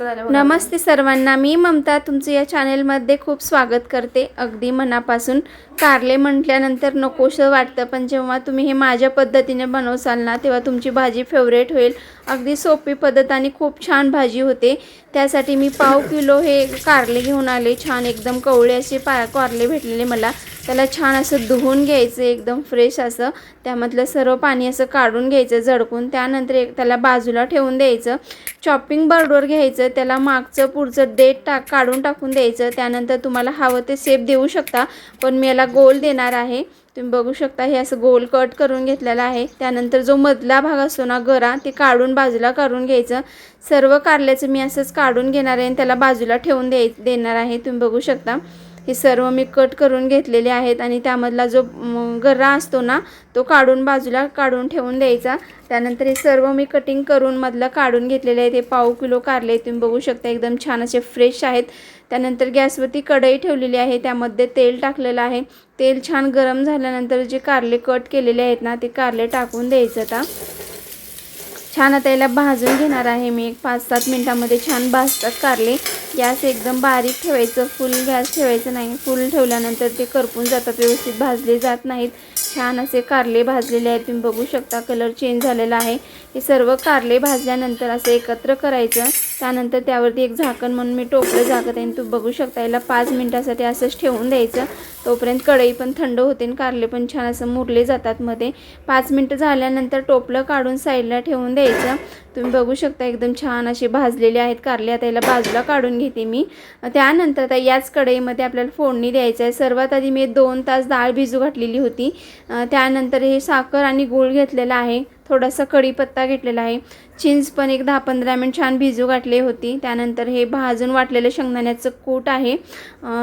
नमस्ते सर्वांना. मी ममता तुमचं या चॅनेलमध्ये खूप स्वागत करते. अगदी मनापासून कारले म्हटल्यानंतर नकोसं वाटतं पण जेव्हा तुम्ही हे माझ्या पद्धतीने बनवसाल ना तेव्हा तुमची भाजी फेवरेट होईल. अगदी सोपी पद्धत आणि खूप छान भाजी होते. त्यासाठी मी पाव किलो हे कारले घेऊन आले. छान एकदम कवळे असे पा कारले भेटलेले मला. त्याला छान असं धुवून घ्यायचं एकदम फ्रेश असं. त्यामधलं सर्व पाणी असं काढून घ्यायचं झडकून त्यानंतर एक त्याला बाजूला ठेवून द्यायचं. चॉपिंग बर्डवर घ्यायचं. त्याला मागचं पुढचं डेट टाक काढून टाकून द्यायचं. त्यानंतर तुम्हाला हवं ते सेप देऊ शकता. पण मी याला गोल देणार आहे. तुम्ही बघू शकता हे असं गोल कट करून घेतलेलं आहे. त्यानंतर जो मधला भाग असतो ना गरा ते काढून बाजूला काढून घ्यायचं. सर्व कारल्याचं मी असंच काढून घेणार आहे आणि त्याला बाजूला ठेवून द्याय देणार आहे. तुम्ही बघू शकता. हे सर्व मी कट करून घेतलेले आहेत आणि त्यामधला जो गर्रा असतो ना तो काढून बाजूला काढून ठेवून द्यायचा. त्यानंतर हे सर्व मी कटिंग करून मधलं काढून घेतलेले आहे ते पाव किलो कारले तुम्ही बघू शकता एकदम छान असे फ्रेश आहेत. त्यानंतर गॅसवरती कढई ठेवलेली आहे. त्यामध्ये तेल टाकलेलं आहे. तेल छान गरम झाल्यानंतर जे कारले कट केलेले आहेत ना ते कारले टाकून द्यायचं आता. छान आता याला भाजून घेणार आहे मी. एक पाच सात मिनटामध्ये छान भाजतात कारले. गॅस एकदम बारीक ठेवायचं फुल गॅस ठेवायचं नाही. फुल ठेवल्यानंतर ते करपून जातात व्यवस्थित भाजले जात नाहीत. छान असे कारले भाजलेले आहेत. तुम्ही बघू शकता कलर चेंज झालेला आहे. हे सर्व कारले भाजल्यानंतर असं एकत्र करायचं. त्यानंतर त्यावरती एक झाकण म्हणून मी टोपलं झाकत आहे. आणि बघू शकता याला पाच मिनटासाठी असंच ठेवून द्यायचं. तोपर्यंत कढई पण थंड होते आणि कारले पण छान असं मुरले जातात मध्ये. पाच मिनटं झाल्यानंतर टोपलं काढून साईडला ठेवून द्यायचं. तुम्ही बघू शकता एकदम छान असे भाजलेले आहेत कारले. आता याला बाजूला काढून घेते मी. त्यानंतर आता याच कढईमध्ये आपल्याला फोडणी द्यायचं आहे. सर्वात आधी मी दोन तास डाळ भिजू घातलेली होती. त्यानंतर हे साखर आणि गूळ घेतलेला आहे. थोडासा कढीपत्ता घेतलेला आहे. चिंच पण एक दहा पंधरा मिनिट छान भिजू घातली होती. त्यानंतर हे भाजून वाटलेलं शेंगदाण्याचं कूट आहे.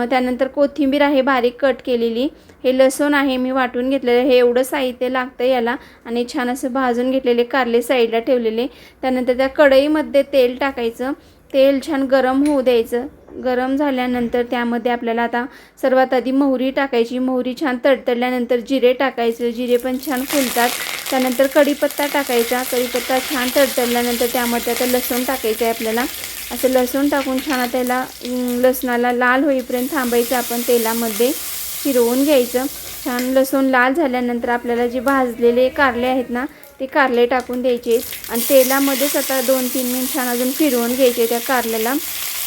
त्यानंतर कोथिंबीर आहे बारीक कट केलेली. हे लसूण आहे मी वाटून घेतलेलं. हे एवढं साहित्य लागतं याला. आणि छान असं भाजून घेतलेले कारले साईडला ठेवलेले. त्यानंतर त्या कढईमध्ये तेल टाकायचं. तेल छान गरम होऊ द्यायचं. गरम झाल्यानंतर त्यामध्ये आपल्याला आता सर्वात आधी मोहरी टाकायची. मोहरी छान तडतडल्यानंतर जिरे टाकायचं. जिरे पण छान फुलतात. त्यानंतर कढीपत्ता टाकायचा. कढीपत्ता छान तडतडल्यानंतर त्यामध्ये आता लसूण टाकायचं आहे आपल्याला. असं लसूण टाकून छान त्याला लसणाला लाल होईपर्यंत थांबायचं आपण तेलामध्ये. फिरवून घ्यायचं. छान लसूण लाल झाल्यानंतर आपल्याला जे भाजलेले कारले आहेत ना ते कारले टाकून द्यायचे. आणि तेलामध्येच आता दोन तीन मिनिट छान अजून फिरवून घ्यायचे त्या कारल्याला.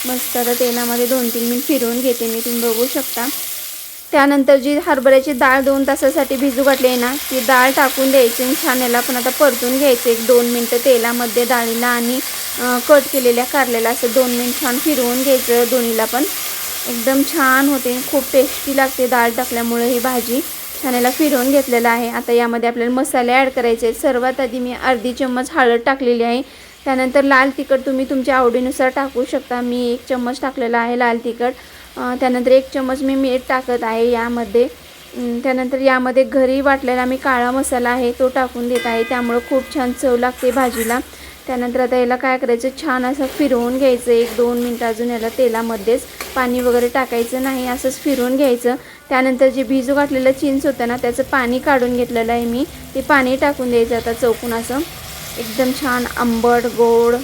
मस्त आता तेलामध्ये दोन तीन मिनिट फिरवून घेते मी. तुम्ही बघू शकता. त्यानंतर जी हरभऱ्याची डाळ दोन तासासाठी भिजू घातली आहे ना ती डाळ टाकून द्यायची आणि छान याला पण आता परतून घ्यायचं. एक दोन मिनटं तेलामध्ये डाळीला आणि कट केलेल्या कारल्याला असं दोन मिनिट छान फिरवून घ्यायचं दोन्हीला पण. एकदम छान होते खूप टेस्टी लागते डाळ टाकल्यामुळे ही भाजी. छान याला फिरवून घेतलेलं आहे. आता यामध्ये आपल्याला मसाले ॲड करायचे आहेत. सर्वात आधी मी अर्धी चम्मच हळद टाकलेली आहे. त्यानंतर लाल तिखट तुम्ही तुमच्या आवडीनुसार टाकू शकता. मी एक चम्मच टाकलेला आहे लाल तिखट. त्यानंतर एक चम्मच मी मीठ टाकत आहे यामध्ये. त्यानंतर यामध्ये घरी वाटलेला मी काळा मसाला आहे तो टाकून देत आहे. त्यामुळं खूप छान चव लागते भाजीला. त्यानंतर आता याला काय करायचं? छान असं फिरवून घ्यायचं. एक दोन मिनटं अजून याला तेलामध्येच पाणी वगैरे टाकायचं नाही असंच फिरवून घ्यायचं. त्यानंतर जे भिजू घातलेलं चिंच होतं ना त्याचं पाणी काढून घेतलेलं आहे मी. ते पाणी टाकून द्यायचं आता चौकून असं. एकदम छान आंबट गोड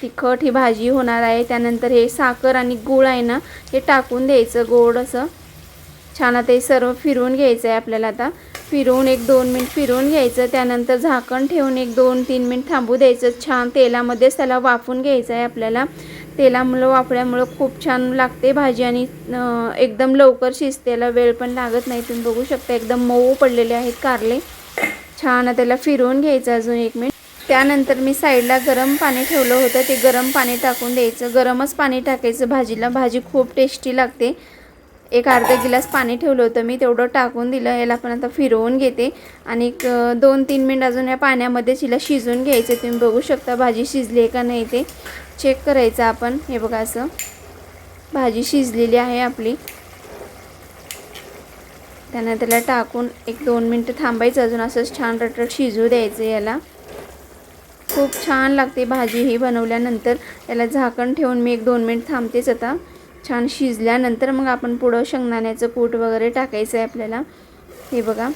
तिखट ही भाजी होणार आहे. त्यानंतर हे साखर आणि गूळ आहे ना हे टाकून द्यायचं गोड असं. छान आता हे सर्व फिरवून घ्यायचं आहे आपल्याला आता. फिरवून एक दोन मिनिट फिरवून घ्यायचं. त्यानंतर झाकण ठेवून एक दोन तीन मिनिट थांबू द्यायचं. छान तेलामध्येच त्याला वाफून घ्यायचं आहे आपल्याला. तेलामुळं वापल्यामुळं खूप छान लागते भाजी आणि एकदम लवकर शिजतेला वेळ पण लागत नाही. तुम्ही बघू शकता एकदम मऊ पडलेले आहेत कारले. छान त्याला फिरवून घ्यायचं अजून एक मिनिट. त्यानंतर मी साईडला गरम पाणी ठेवलं होतं. ते गरम पाणी टाकून द्यायचं. गरमच पाणी टाकायचं भाजीला. भाजी खूप टेस्टी लागते. एक अर्धा गिलास पाणी ठेवलं होतं मी. तेवढं टाकून दिलं. याला पण आता फिरवून घेते. आणि एक दोन तीन मिनिट अजून या पाण्यामध्ये तिला शिजवून घ्यायचं. तुम्ही बघू शकता भाजी शिजली आहे का नाही ते. चेक करायचं आपण. हे बघा असं. भाजी शिजलेली आहे आपली. त्यानं त्याला टाकून एक दोन मिनटं थांबायचं. अजून असंच छान रटरट शिजू द्यायचं याला. खूप छान लागते भाजी ही बनवल्यानंतर. त्याला झाकण ठेवून मी एक दोन मिनिट थांबतेच आता. छान शिजल्यानंतर मग आपण पुढं शेंगदाण्याचं कूट वगैरे टाकायचं आहे आपल्याला. हे बघा.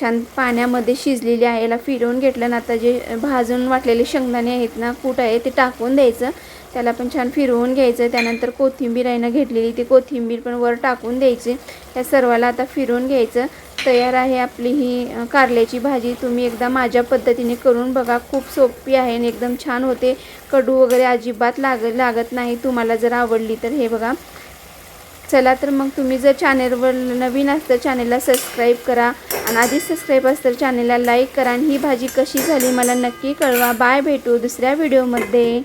छान पाण्यामध्ये शिजलेली आहे. याला फिरवून घेतलं ना आता जे भाजून वाटलेले शेंगदाणे आहेत ना कूट आहे ते टाकून द्यायचं. त्याला पण छान फिरवून घ्यायचं. त्यानंतर कोथिंबीर आहे ना घेतलेली ती कोथिंबीर पण वर टाकून द्यायची. या सर्वाला आता फिरवून घ्यायचं. तयार आहे आपली ही कारल्याची भाजी. तुम्ही एकदा माझ्या पद्धतीने करून बघा. खूप सोपी आहे आणि एकदम छान होते. कडू वगैरे अजिबात लाग लागत नाही. तुम्हाला जर आवडली तर हे बघा. चला तर मग तुम्ही जर चॅनेलवर नवीन असतं चॅनेलला सबस्क्राईब करा. आणि आधीच सबस्क्राईब असतं चॅनेलला लाईक करा. आणि ही भाजी कशी झाली मला नक्की कळवा. बाय भेटू दुसऱ्या व्हिडिओमध्ये.